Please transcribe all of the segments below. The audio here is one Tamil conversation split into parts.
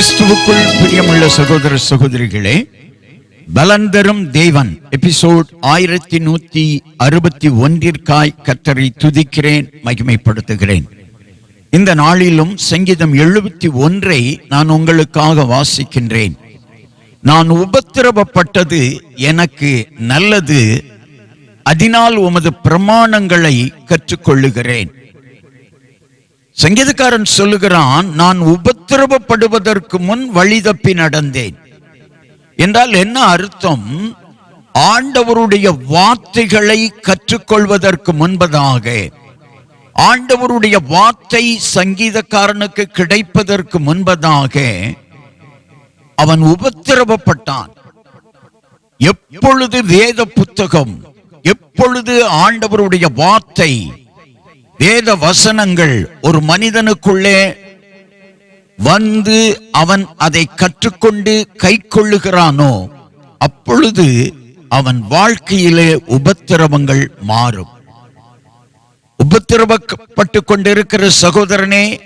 கிறிஸ்துவுக்குள் பிரியமுள்ள சகோதர சகோதரிகளே பலந்தரும் தேவன். எபிசோட் ஆயிரத்தி நூத்தி அறுபத்தி ஒன்றிற்காய் கத்தரை துதிக்கிறேன் மகிமைப்படுத்துகிறேன். இந்த நாளிலும் சங்கீதம் எழுபத்தி ஒன்றை நான் உங்களுக்காக வாசிக்கின்றேன். நான் உபத்திரவப்பட்டது எனக்கு நல்லது அதனால் உமது பிரமாணங்களை கற்றுக்கொள்ளுகிறேன். சங்கீதக்காரன் சொல்லுகிறான் நான் உபத்திரவப்படுவதற்கு முன் வழி தப்பி நடந்தேன். என்றால் என்ன அர்த்தம்? ஆண்டவருடைய வார்த்தைகளை கற்றுக்கொள்வதற்கு முன்பதாக ஆண்டவருடைய வார்த்தை சங்கீதக்காரனுக்கு கிடைப்பதற்கு முன்பதாக அவன் உபத்திரவப்பட்டான். எப்பொழுது வேத புத்தகம் எப்பொழுது ஆண்டவருடைய வார்த்தை வேத வசனங்கள் ஒரு மனிதனுக்குள்ளே வந்து அவன் அதை கற்றுக்கொண்டு கை கொள்ளுகிறானோ அப்பொழுது அவன் வாழ்க்கையிலே உபத்திரவங்கள் மாறும். உபத்திரவப்பட்டு கொண்டிருக்கிற சகோதரனே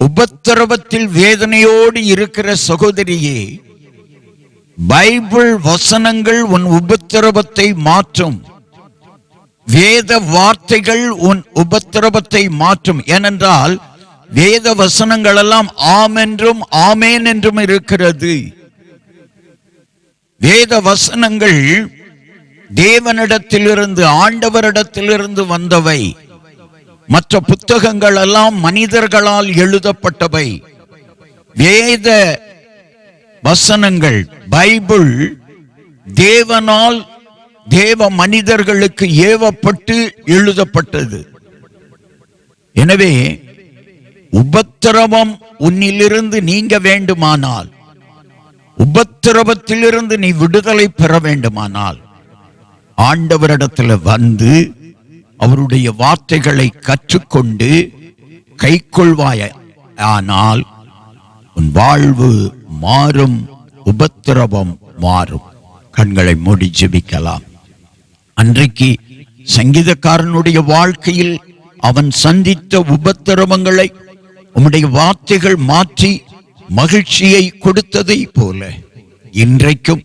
உபத்திரவத்தில் வேதனையோடு இருக்கிற சகோதரியே பைபிள் வசனங்கள் உன் உபத்திரவத்தை மாற்றும். வேத வார்த்தைகள் உன் உபத்திரவத்தை மாற்றும். ஏனென்றால் வேத வசனங்கள் எல்லாம் ஆம் என்றும் ஆமேன் என்றும் இருக்கிறது. வேத வசனங்கள் தேவனிடத்திலிருந்து ஆண்டவரிடத்திலிருந்து வந்தவை. மற்ற புத்தகங்கள் எல்லாம் மனிதர்களால் எழுதப்பட்டவை. வேத வசனங்கள் பைபிள் தேவனால் தேவ மனிதர்களுக்கு ஏவப்பட்டு எழுதப்பட்டது. எனவே உபத்திரவம் உன்னிலிருந்து நீங்க வேண்டுமானால் உபத்திரவத்திலிருந்து நீ விடுதலை பெற வேண்டுமானால் ஆண்டவரிடத்துல வந்து அவருடைய வார்த்தைகளை கற்றுக்கொண்டு கை கொள்வாய ஆனால் உன் வாழ்வு மாறும் உபத்திரவம் மாறும். கண்களை மூடி ஜெபிக்கலாம். அன்றைக்கு சங்கீதக்காரனுடைய வாழ்க்கையில் அவன் சந்தித்த உபத்திரவங்களை உம்முடைய வார்த்தைகள் மாற்றி மகிழ்ச்சியை கொடுத்ததை போல இன்றைக்கும்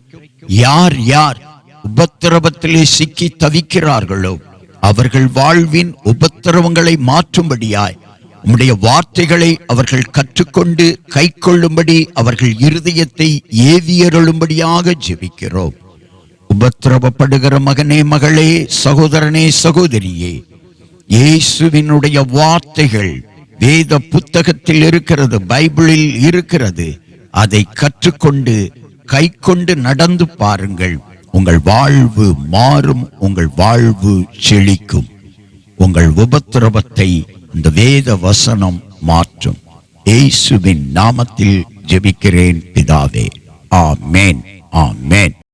யார் யார் உபத்திரவத்திலே சிக்கி தவிக்கிறார்களோ அவர்கள் வாழ்வின் உபத்திரவங்களை மாற்றும்படியாய் உம்முடைய வார்த்தைகளை அவர்கள் கற்றுக்கொண்டு கை கொள்ளும்படி அவர்கள் இருதயத்தை ஏவியருளும்படியாக ஜெபிக்கிறோம். உபத்திரவப்படுகிற மகனே மகளே சகோதரனே சகோதரியே இயேசுவினுடைய வார்த்தைகள் வேத புத்தகத்தில் இருக்கிறது பைபிளில் இருக்கிறது. அதை கற்றுக்கொண்டு கை கொண்டு நடந்து பாருங்கள். உங்கள் வாழ்வு மாறும் உங்கள் வாழ்வு செழிக்கும். உங்கள் உபத்திரவத்தை இந்த வேத வசனம் மாற்றும். இயேசுவின் நாமத்தில் ஜெபிக்கிறேன் பிதாவே. ஆமேன் ஆமேன்.